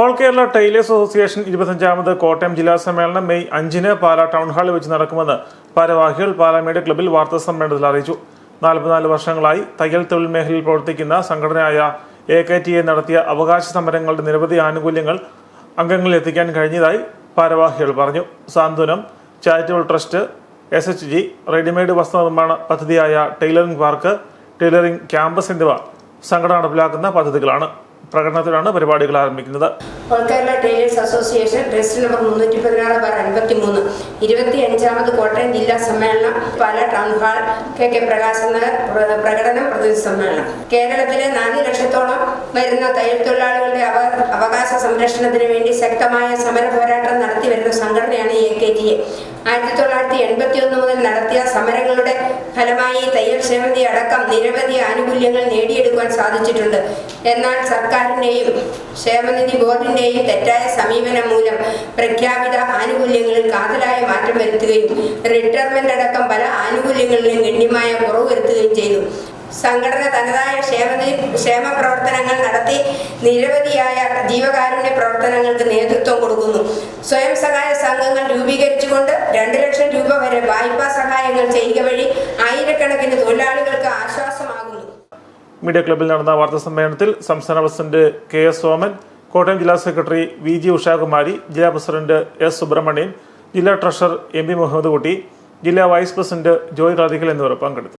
All Kerala tailors association ഇരുപത്തഞ്ചാമത് കോട്ടയം ജില്ലാ സമ്മേളനം മെയ് അഞ്ചിന് പാല ടൗൺ ഹാളിൽ വെച്ച് നടക്കുമെന്ന് ഭാരവാഹികൾ പാലാ മീഡിയ ക്ലബ്ബിൽ വാർത്താ സമ്മേളനത്തിൽ അറിയിച്ചു. നാൽപ്പത്തിനാല് വർഷങ്ങളായി തയ്യൽ തൊഴിൽ മേഖലയിൽ പ്രവർത്തിക്കുന്ന സംഘടനയായ എ കെ ടി എ നടത്തിയ അവകാശ സമരങ്ങളുടെ നിരവധി ആനുകൂല്യങ്ങൾ അംഗങ്ങളിൽ എത്തിക്കാൻ കഴിഞ്ഞതായി ഭാരവാഹികൾ പറഞ്ഞു. Santhwanam charitable trust S H G readymade വസ്ത്രനിർമ്മാണ പദ്ധതിയായ ടൈലറിംഗ് പാർക്ക് ടൈലറിംഗ് ക്യാമ്പസ് എന്നിവ സംഘടന നടപ്പിലാക്കുന്ന പദ്ധതികളാണ്. പ്രകടനത്തിലാണ് പരിപാടികൾ ആരംഭിക്കുന്നത്. All Kerala association register number മുന്നൂറ്റി പതിനാറ് ബാർ അൻപത്തി മൂന്ന് കോട്ടയം ജില്ലാ സമ്മേളനം Pala town hall K K Prakashan Nagar പ്ര- പ്രകടനം പ്രതിനിധി സമ്മേളനം. കേരളത്തിലെ നാല് ലക്ഷത്തോളം വരുന്ന തയ്യൽ തൊഴിലാളികളുടെ അവകാശ സംരക്ഷണത്തിന് വേണ്ടി ശക്തമായ സമര പോരാട്ടം നടത്തി വരുന്ന സംഘടനയാണ് എ കെ ടി എ. ആയിരത്തി തൊള്ളായിരത്തി എൺപത്തി ഒന്ന് മുതൽ നടത്തിയ സമരങ്ങളുടെ ഫലമായി തയ്യൽ ക്ഷേമതി അടക്കം നിരവധി ആനുകൂല്യങ്ങൾ നേടിയെടുക്കുവാൻ സാധിച്ചിട്ടുണ്ട്. എന്നാൽ സർക്കാരിന്റെയും ക്ഷേമനിധി ബോർഡിന്റെയും തെറ്റായ സമീപനം മൂലം പ്രഖ്യാപിത ആനുകൂല്യങ്ങളിൽ കാതലായ മാറ്റം വരുത്തുകയും റിട്ടയർമെന്റ് അടക്കം പല ആനുകൂല്യങ്ങളിലും ഗണ്യമായ കുറവ് വരുത്തുകയും ചെയ്തു. സംഘടന തനതായ ക്ഷേമനിധി ക്ഷേമ പ്രവർത്തനങ്ങൾ നടത്തി നിരവധിയായ ജീവകാരുണ്യ പ്രവർത്തനങ്ങൾക്ക് നേതൃത്വം കൊടുക്കുന്നു. സ്വയം സഹായ സംഘങ്ങൾ രൂപീകരിച്ചുകൊണ്ട് രണ്ട് ലക്ഷം രൂപ വരെ വായ്പാ സഹായങ്ങൾ ചെയ്യുക വഴി ആയിരക്കണക്കിന് ആശ്വാസമാകുന്നു മീഡിയ ക്ലബ്ബിൽ നടന്ന വാർത്താ സമ്മേളനത്തിൽ സംസ്ഥാന president K S Soman Kottayam ജില്ലാ സെക്രട്ടറി വി ജി ഉഷാകുമാരി ജില്ലാ പ്രസിഡന്റ് എസ് സുബ്രഹ്മണ്യൻ ജില്ലാ ട്രഷറർ എം പി മുഹമ്മദ് കുട്ടി ജില്ലാ വൈസ് പ്രസിഡന്റ് ജോയ് റാദിക്കൽ എന്നിവർ പങ്കെടുത്തു.